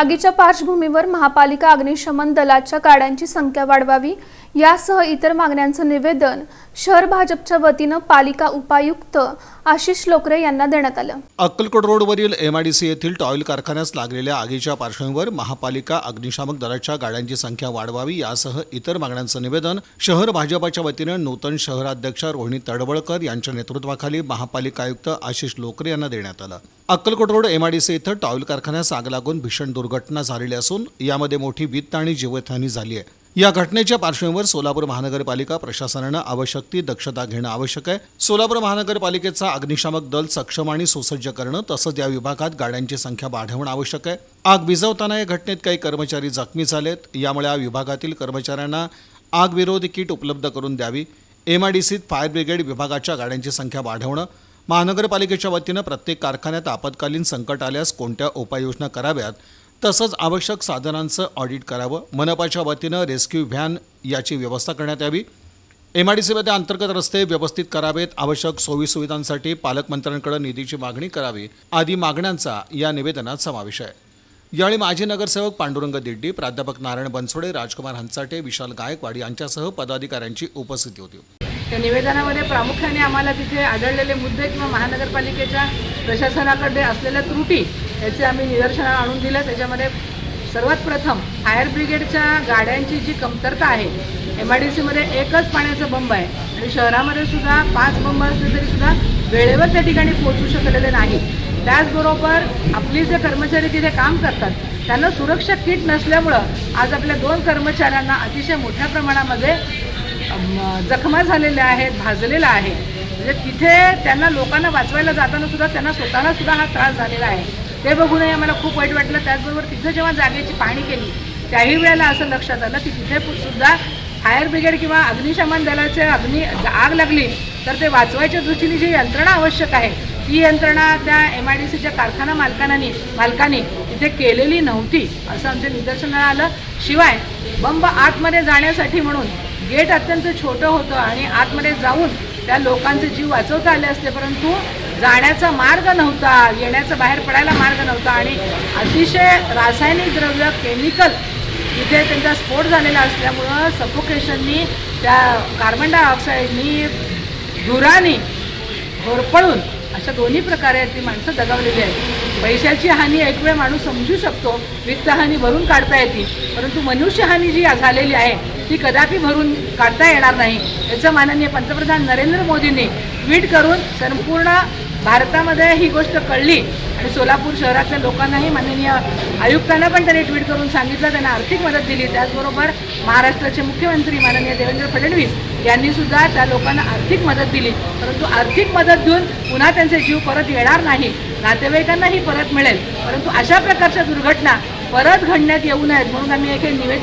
आगीच्या पार्श्वभूमीवर महापालिका अग्निशमन दलाच्या गाड्यांची संख्या वाढवावी यासह इतर मागण्यांचं निवेदन शहर भाजपच्या वतीनं पालिका उपायुक्त आशिष लोकरे यांना देण्यात आलं. अक्कलकोट रोडवरील एमआयडीसी येथील टॉईल कारखान्यास लागलेल्या आगीच्या पार्श्वभूमीवर महापालिका अग्निशामक दलाच्या गाड्यांची संख्या वाढवावी यासह इतर मागण्यांचं निवेदन शहर भाजपाच्या वतीनं नूतन शहराध्यक्ष रोहिणी तडवळकर यांच्या नेतृत्वाखाली महापालिका आयुक्त आशिष लोकरे यांना देण्यात आलं. अक्कलकोट रोड एमआयडीसी इथं टॉईल कारखान्यास आग लागून भीषण दुर्घटना झालेली असून यामध्ये मोठी वित्त आणि जीवितहानी झाली आहे. या घटनेच्या पार्श्वभूमीवर सोलापूर महानगरपालिका प्रशासनानं आवश्यक ती दक्षता घेणं आवश्यक आहे. सोलापूर महानगरपालिकेचा अग्निशामक दल सक्षम आणि सुसज्ज करणं तसंच या विभागात गाड्यांची संख्या वाढवणं आवश्यक आहे. आग विझवताना या घटनेत काही कर्मचारी जखमी झालेत. यामुळे या विभागातील कर्मचाऱ्यांना आग विरोधी किट उपलब्ध करून द्यावी. एमआयडीसीत फायर ब्रिगेड विभागाच्या गाड्यांची संख्या वाढवणं. महानगरपालिकेच्या वतीनं प्रत्येक कारखान्यात आपत्कालीन संकट आल्यास कोणत्या उपाययोजना कराव्यात? तसंच आवश्यक साधनांचं ऑडिट करावं. मनपाच्या वतीनं रेस्क्यू व्हॅन याची व्यवस्था करण्यात यावी. एमआयडीसीमध्ये अंतर्गत रस्ते व्यवस्थित करावेत. आवश्यक सोयीसुविधांसाठी पालकमंत्र्यांकडे निधीची मागणी करावी. आदी मागण्यांचा या निवेदनात समावेश आहे. यावेळी माजी नगरसेवक पांडुरंग दिड्डी प्राध्यापक नारायण बनसोडे राजकुमार हंचाटे विशाल गायकवाड यांच्यासह पदाधिकाऱ्यांची उपस्थिती होती. त्या निवेदनामध्ये प्रामुख्याने आम्हाला तिथे आढळलेले मुद्दे किंवा महानगरपालिकेच्या प्रशासनाकडे असलेल्या त्रुटी याचे आम्ही निदर्शनाला आणून दिलं त्याच्यामध्ये सर्वात प्रथम फायर ब्रिगेडच्या गाड्यांची जी कमतरता आहे एम आय डी सीमध्ये एकच पाण्याचा बंब आहे. आणि शहरामध्ये सुद्धा पाच बंब असले तरी सुद्धा वेळेवर त्या ठिकाणी पोहोचू शकलेले नाही. त्याचबरोबर आपली जे कर्मचारी तिथे काम करतात त्यांना सुरक्षा किट नसल्यामुळं आज आपल्या दोन कर्मचाऱ्यांना अतिशय मोठ्या प्रमाणामध्ये जखमा झालेल्या आहेत भाजलेला आहे. म्हणजे तिथे त्यांना लोकांना वाचवायला जाताना सुद्धा त्यांना स्वतःला सुद्धा हा त्रास झालेला आहे. ते बघूनही आम्हाला खूप वाईट वाटलं. त्याचबरोबर तिथं जेव्हा जागेची पाहणी केली त्याही वेळेला असं लक्षात आलं की तिथे सुद्धा फायर ब्रिगेड किंवा अग्निशमन दलाचे अग्नी आग लागली तर ते वाचवायच्या दृष्टीने जी यंत्रणा आवश्यक आहे ती यंत्रणा त्या एम आय डी सीच्या कारखाना मालकांनी मालकांनी तिथे केलेली नव्हती असं आमच्या निदर्शनाला आलं. शिवाय बंब आतमध्ये जाण्यासाठी म्हणून गेट अत्यंत छोटं होतं आणि आतमध्ये जाऊन त्या लोकांचे जीव वाचवता आले असते परंतु जाण्याचा मार्ग नव्हता येण्याचा बाहेर पडायला मार्ग नव्हता. आणि अतिशय रासायनिक द्रव्य केमिकल इथे त्यांचा स्फोट झालेला असल्यामुळं सफोकेशननी त्या कार्बन डायऑक्साईडनी धुराने होरपळून अशा दोन्ही प्रकारे ती माणसं दगावलेली आहेत. पैशाची हानी एक वेळ माणूस समजू शकतो वित्तहानी भरून काढता येते परंतु मनुष्यहानी जी झालेली आहे ती कदापि भरून काढता येणार नाही. याचं माननीय पंतप्रधान नरेंद्र मोदींनी ट्विट करून संपूर्ण भारतामध्ये ही गोष्ट कळली. आणि सोलापूर शहरातल्या लोकांनाही माननीय आयुक्तांना पण त्यांनी ट्विट करून सांगितलं. त्यांना आर्थिक मदत दिली. त्याचबरोबर महाराष्ट्राचे मुख्यमंत्री माननीय देवेंद्र फडणवीस यांनी सुद्धा त्या लोकांना आर्थिक मदत दिली. परंतु आर्थिक मदत देऊन पुन्हा त्यांचे जीव परत येणार नाही. नातेवाईकांनाही परत मिळेल. परंतु अशा प्रकारच्या दुर्घटना परत घडण्यात येऊ नयेत. म्हणून आम्ही एक हे निवेदन